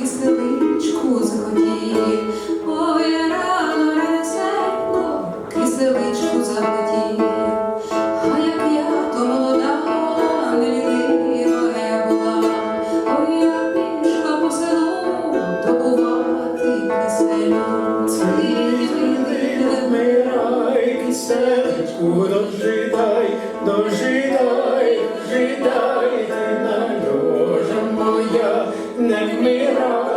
киселичку заході, ой рано ресенько, киселичку заході, а як я то молода, була, я пішла по селу, то бувати киселю, цвіли мирай, дожидай, дожидай, жидай. не вмирай,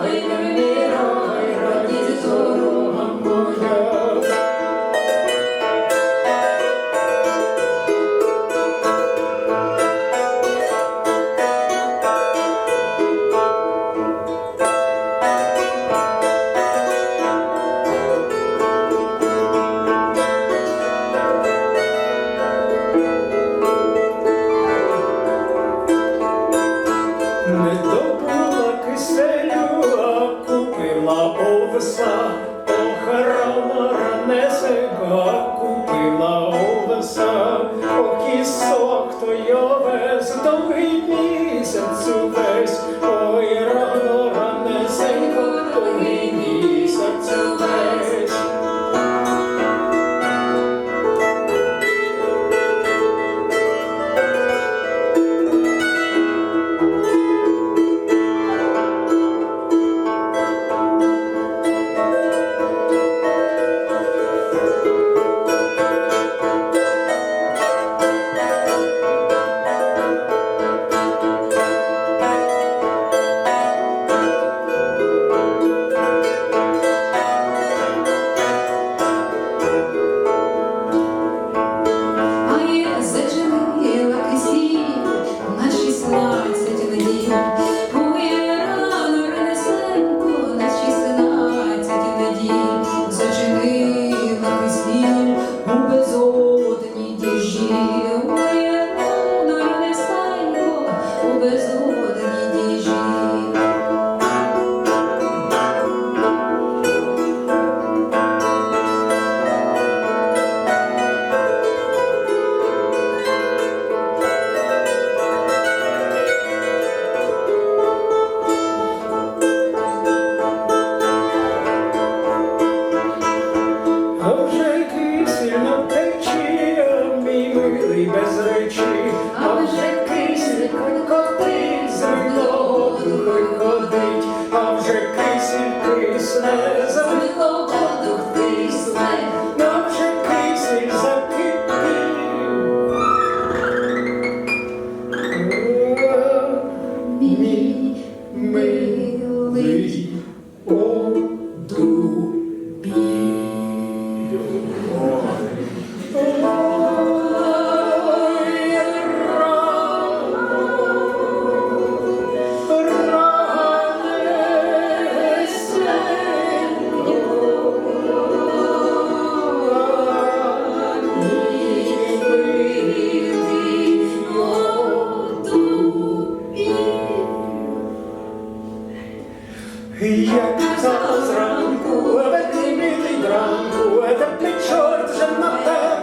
Овеса, охарана ранесика, купила овеса, о кісок той овес, довгий місяць увесь. на втечі, мій милий без речі, а вже кисник коти за мною ходить, а вже кисень кисне, за мною воду тисне, нам вже кисень закипів. Мій милий. Як зранку, веди білий дранку, та ти чорт же на те.